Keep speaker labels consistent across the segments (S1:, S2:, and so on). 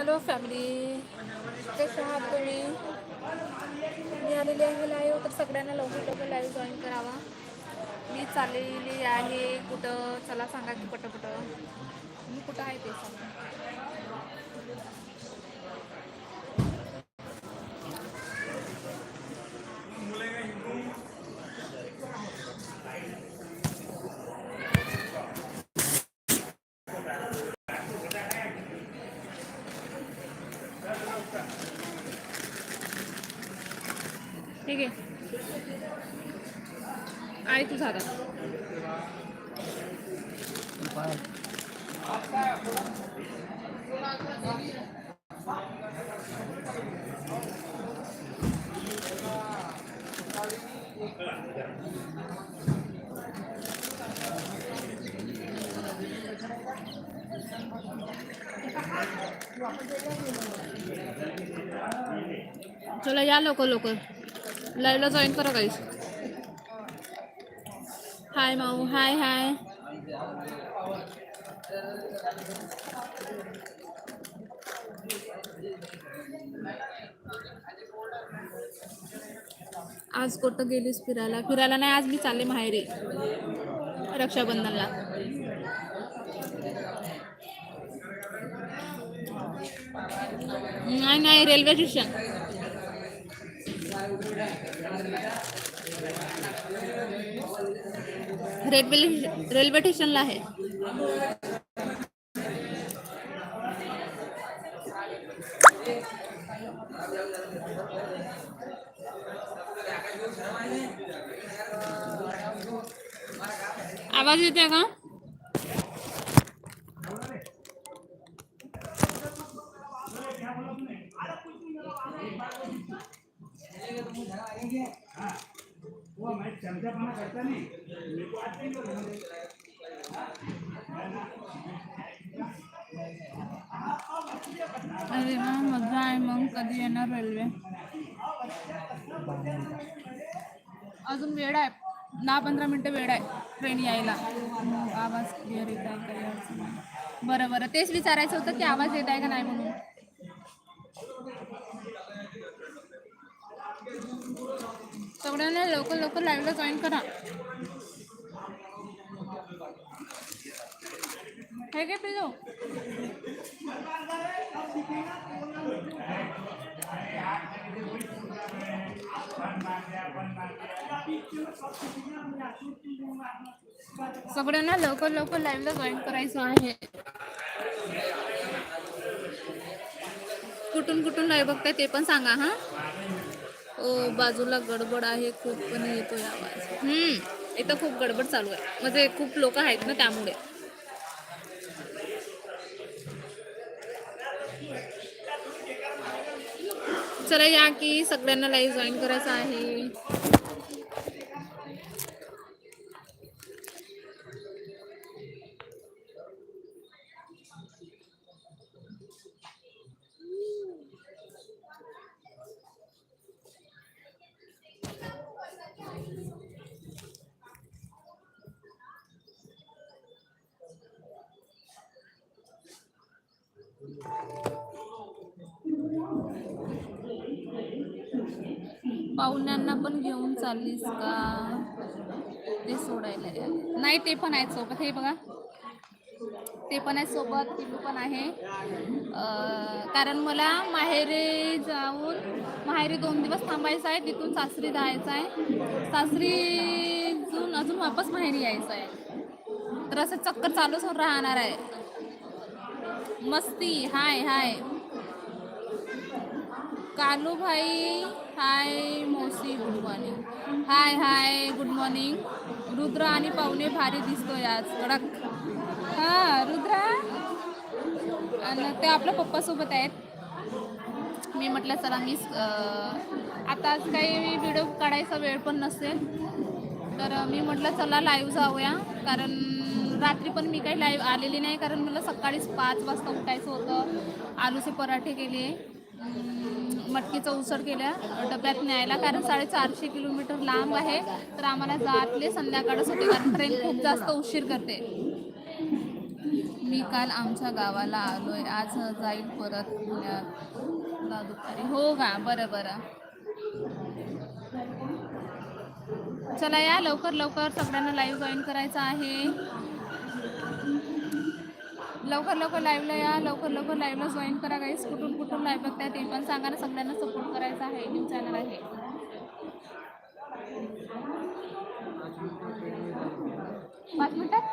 S1: Hello family कसे आहात तुम्ही? मी आलेली आहे लाईव्ह तर सगळ्यांना लवकर लवकर लाईव्ह जॉईन करावा. मी चाललेली आहे कुठं? चला सांगा की पटपट मी कुठं आहे ते सांगा ठीक आहे आहे तुझा झाला. चला या लवकर लवकर. लाईव्हला जॉईन करा काहीच हाय माऊ हाय हाय आज कुठं गेलीस फिरायला? फिरायला नाही आज मी चालले माहेरी. रक्षाबंधनला. नाही नाही रेल्वे स्टेशन. रेल्वे रेल्वे स्टेशनला आहे. आवाज येते का? अरे वा मजा आहे मग. कधी येणार रेल्वे अजून वेळ आहे. दहा पंधरा मिनटं वेळ आहे ट्रेन यायला. आवाज क्लिअर येत आहे का बरं बरं. तेच विचारायचं होतं की आवाज येत आहे का नाही म्हणून. सगळ्यांना लवकर लवकर लाईव्हला जॉईन करा. हे काय पिलो सगळ्यांना लवकर लवकर लाईव्हला जॉईन करायचं आहे. कुठून कुठून लाईव्ह बघताय ते पण सांगा हा? ओ बाजूला गडबड आहे खूप पण येतोय आवाज. हम्म इथं खूप गडबड चालू आहे. म्हणजे खूप लोक आहेत ना त्यामुळे. चला या की सगळ्यांना लाईव्ह जॉईन करायचं आहे. पाहुण्यांना पण घेऊन चाललीस का? ते सोडायला नाही ते पण आहेत सोबत. हे बघा. ते पण आहे सोबत टिपू पण आहे. कारण मला माहेरी जाऊन माहेरी दोन दिवस थांबायचं आहे. तिथून सासरी जायचं आहे. सासरी जून अजून वापस माहेरी यायचं आहे. तर असं चक्कर चालूच राहणार आहे. मस्ती. हाय हाय. कालूभाई हाय मोसी good morning hi hi good morning Rudra आणि पाहुणे भारी दिसतोय आज कडक. हा रुद्र? आणि ते आपल्या पप्पासोबत आहेत. मी म्हटलं चला मी आता आज काही व्हिडिओ काढायचा वेळ पण नसेल. तर मी म्हटलं चला लाईव्ह जाऊया. कारण रात्री पण मी काही लाईव्ह आलेली नाही कारण मला सकाळीच पाच वाजता उठायचं होतं. आलूचे पराठे केले. मटकीचा उसळ केल्या डब्यात न्यायला कारण साडेचारशे किलोमीटर लांब आहे. तर आम्हाला जातले संध्याकाळच होते कारण ट्रेन खूप जास्त उशीर करते. मी काल आमच्या गावाला आलोय. आज जाईल परत दुपारी. हो का? बरं बरं. चला या. लवकर लवकर सगळ्यांना लाईव्ह जॉईन करायचं आहे. लवकर लवकर लाईव्हला या लवकर लवकर लाईव्हला जॉईन करा गाईस कुठून कुठून लाईव्ह बघताय ते पण सांगा ना. सगळ्यांना सपोर्ट करायचा आहे. न्यू चॅनल आहे. पाच मिनिटात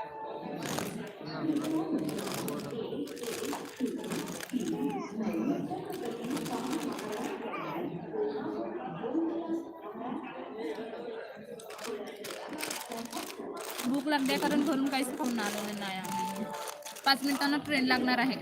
S1: भूक लागते कारण घरून काहीच खाऊन आलो नाही आम्ही पाच मिनिटांना ट्रेन लागणार आहे.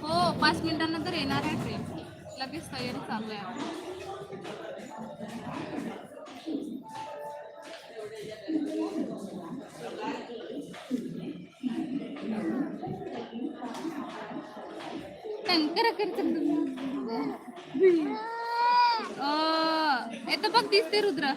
S1: हो पाच मिनिटांनंतर येणार आहे ट्रेन. लगेच तयारी चालू आहे. टंकर येतं बघ दिसते रुद्र.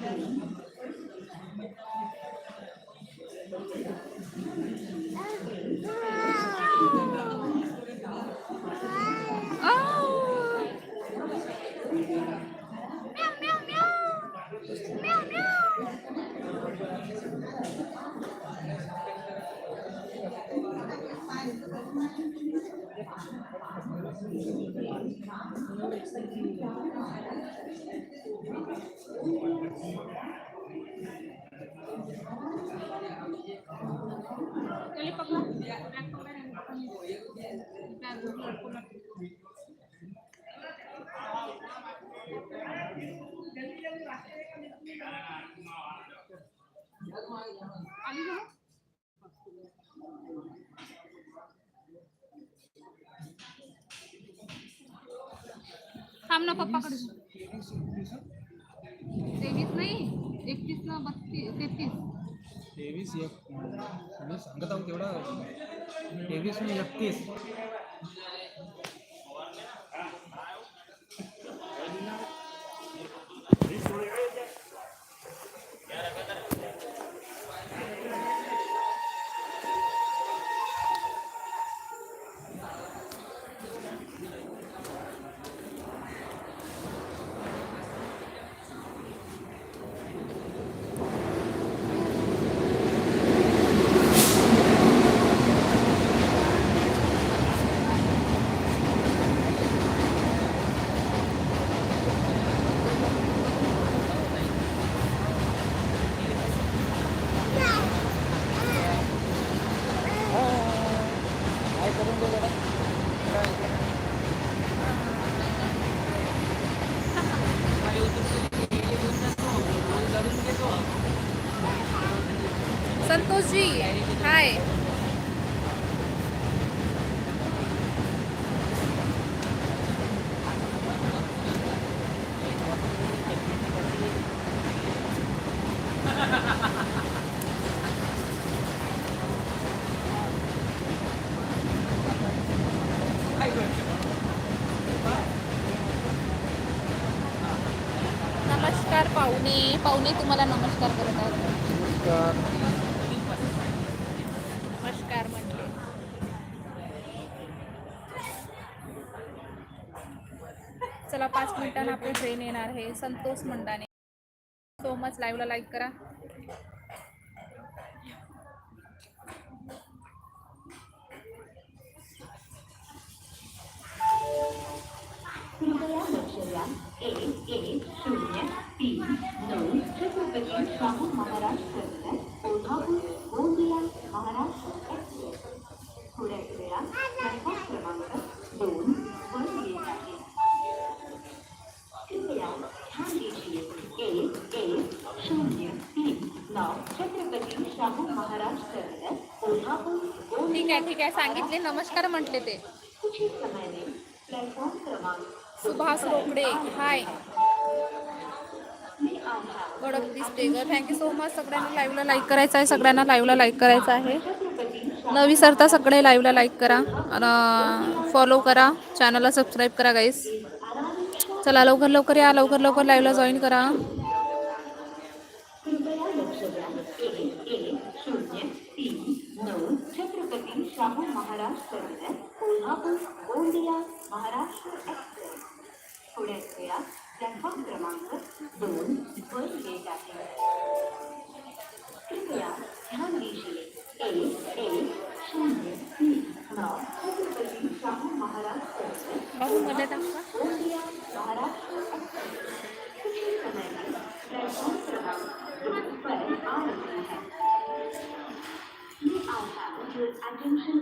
S1: Kalipag lang. Ang थांब ना पप्पाकडे तेवीस नाही एकतीस ना बत्तीस तेहतीस.
S2: तेवीस एक मी सांगत आहोत तेवढा. तेवीस एकतीस काय करून दे जरा
S1: संतोष जी हाय नमस्कार पाहुणे. पाहुणे तुम्हाला नमस्कार करत आहेत.
S2: नमस्कार.
S1: म्हटले. चला पाच मिनिटांना आपली ट्रेन येणार आहे. संतोष मंडाने सो मच लाईव्हला लाईक करा.
S3: एक एक शून्य तीन नऊ छत्रपती शाहू महाराज टर्मिनस कोल्हापूर गोंदिया महाराष्ट्र एक्सप्रेस थोड्याच वेळात प्लॅटफॉर्म क्रमांक दोन वर येत आहे कृपया ध्यान दीजिए एक एक शून्य तीन नौ छत्रपती शाहू महाराज टर्मिनस कोल्हापूर
S1: ठीक आहे ठीक आहे. सांगितले नमस्कार म्हटले ते.
S3: कुछ
S1: रोकडे. हाय. कडक दिसते ग. थँक्यू सो मच सगळ्यांना लाईव्हला लाईक करायचं आहे. सगळ्यांना लाईव्हला लाईक करायचं आहे. न विसरता सगळे लाईव्हला लाईक करा. फॉलो करा. चॅनलला सबस्क्राईब करा गाईस चला लवकर लवकर या. लवकर लवकर लाईव्हला जॉईन करा.
S3: छत्रपती शाहू महाराज कोल्हापूर गोंदिया महाराष्ट्र थोड्याच वेळा प्लॅटफॉर्म क्रमांक दोन वर येत आहे कृपया ध्यान दीजिए एक एक शून्य तीन नऊ छत्रपति शाहू महाराज गोंदिया महाराष्ट्र एक्सप्रेस क्रमांक पर आ रही है May I your attention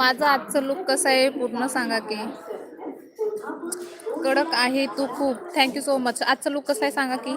S1: माझं आजचं लुक कसं आहे पूर्ण सांगा की. कडक आहे तू खूप. थँक्यू सो मच आजचं लुक कसं आहे सांगा की.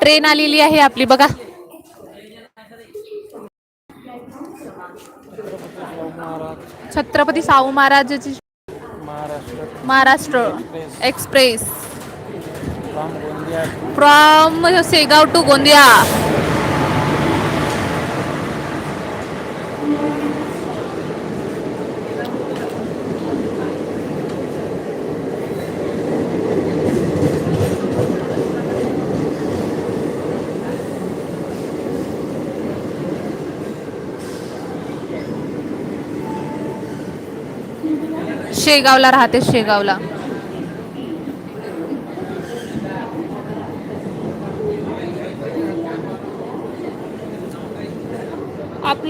S1: ट्रेन आलेली आहे आपली बघा. छत्रपती शाहू महाराजाची
S2: Maharashtra express
S1: from Shegaon to Gondia शेगावला राहते शेगावला.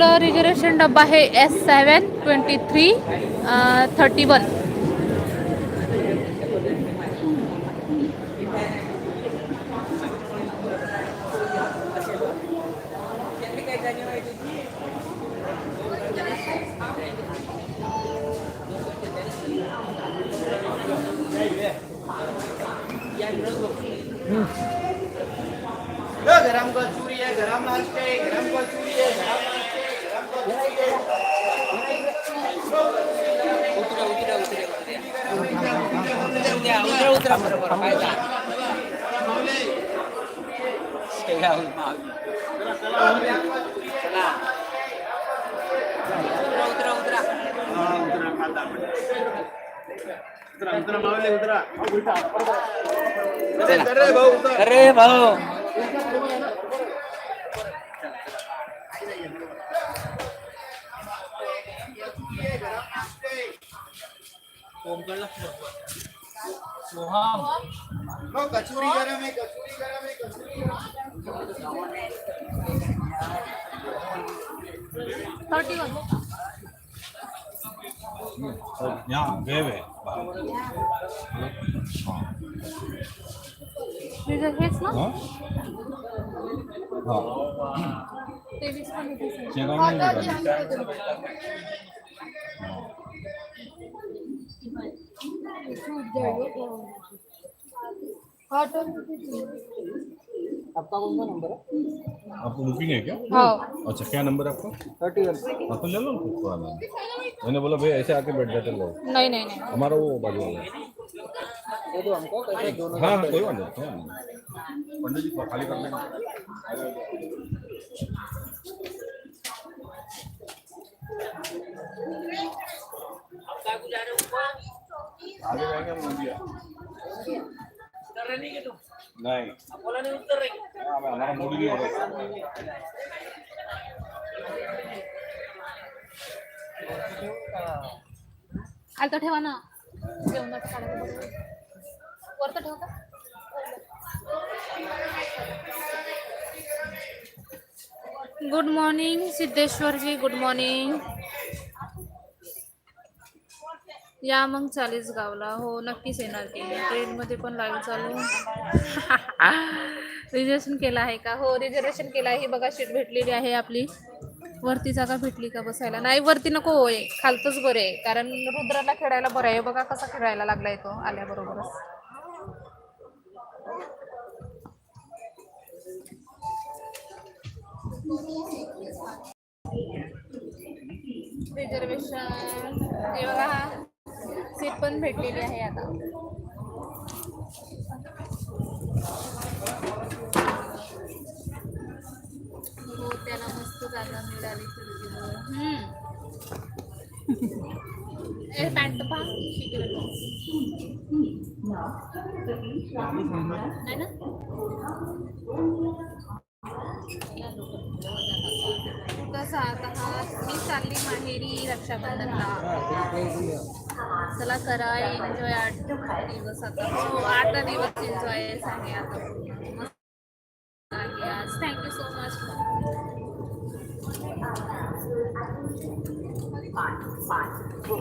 S1: आपलं रिझर्वेशन डब्बा आहे
S4: S seven twenty three thirty one
S5: उतरा बरोबर काय जा शेगाव मावी. चला उतरा उतरा उतरा
S4: अरे भाऊ उतर.
S2: Soham
S4: नो कचूरी गरम है कचूरी गरम है कचूरी
S6: हुए
S1: हेच ना?
S6: हाँ?
S1: तेवीस पण होते
S2: आपका कौन सा नंबर है?
S6: आपको बुकिंग है क्या?
S1: हो।
S6: अच्छा क्या नंबर है आपका?
S2: थर्टी वन
S6: हाँ तो ले लो मैंने बोला भाई ऐसे आके बैठ जाते लोग
S1: नाही नाही नाही।
S6: हमारा वो बाजू वाला है।
S2: दे दो हमको कैसे दोनों
S6: हाँ कोई बात नहीं कोई बात नहीं। पंडित जी खाली कर लेंगे नहीं हाँ, हमारा मूड नहीं हो रहा
S1: आलं तर ठेवा ना जेवणाचं काढायला बरोबर. वर तर ठेवू का good morning Siddheshwarji good morning या मग चाळीसगावला हो नक्कीच येणार की. ट्रेनमध्ये पण लाईव्ह चालू रिझर्वेशन केलं आहे का? हो रिझर्वेशन केलं आहे. ही बघा सीट भेटलेली आहे आपली. वरती जागा भेटली का बसायला? नाही वरती नको होय. खालतच बरे आहे. कारण रुद्राला खेळायला बरं आहे. बघा कसा खेळायला लागलाय तो. आल्याबरोबरच. रिझर्वेशन हे बघा. सीट पण भेटलेली आहे आता. हो त्याला मस्त जागा मिळाली खिडकीजवळ पॅन्ट पहा. आहे ना? कसं आता हा? मी चालली माहेरी रक्षाबंधनला. चला करा एन्जॉय आठ दिवस आता. हो आठ दिवस एन्जॉय आहे आता. आहे आज थँक्यू सो मच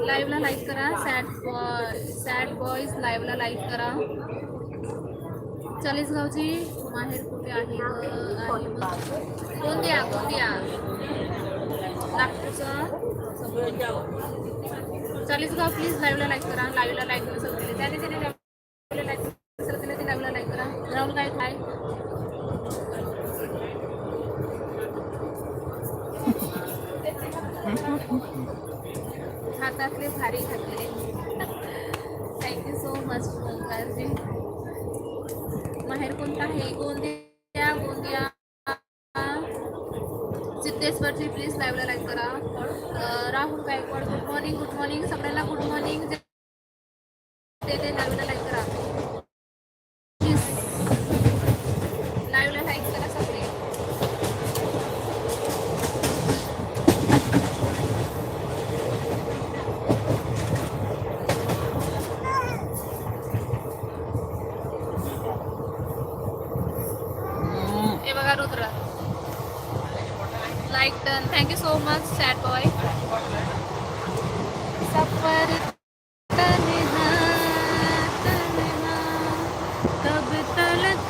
S1: लाईव्हला लाईक करा सॅड बॉय सॅड बॉईज लाईव्हला लाईक करा. चाळीसगावची माहेर कुठे आहे कोण आहे कोण गोंदिया गोंदिया नागपूरचं? चाळीसगाव प्लीज लाईव्हला लाईक करा. लाईव्हला लाईक नसेल केले त्याने सॅड बॉय सफर तन्हा, कब तलक.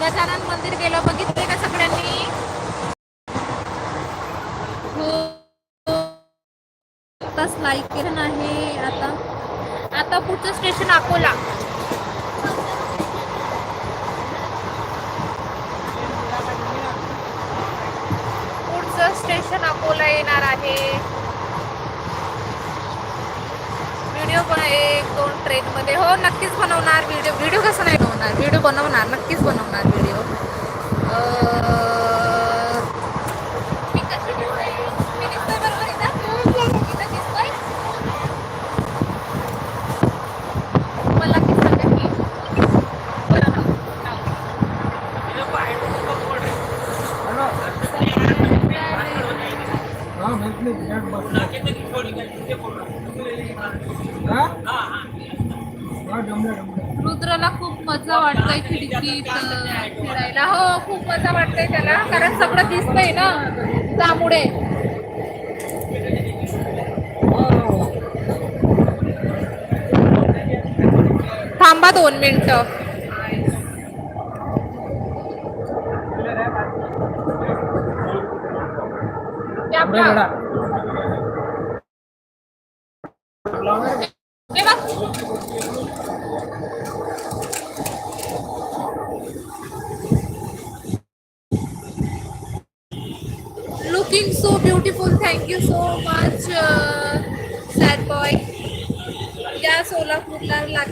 S1: गजानन मंदिर गेलो बघितले का सगळ्यांनी? हो. आताच लाईक केलं नाही आता आता पुढचं स्टेशन अकोला पुढचं स्टेशन अकोला येणार आहे. व्हिडिओ पण एक दोन ट्रेनमध्ये हो नक्कीच बनवणार व्हिडिओ व्हिडिओ कसं नाही बनवणार? व्हिडिओ बनवणार नक्कीच बनवणार व्हिडिओ फिरायला. हो खूप मजा वाटते त्याला कारण सगळं दिसतंय ना त्यामुळे. थांबा दोन मिनटं. या
S2: बड़ा बड़ा
S1: हे बघ. Looking so beautiful thank you so much sad boy या सोलापूरला लाग-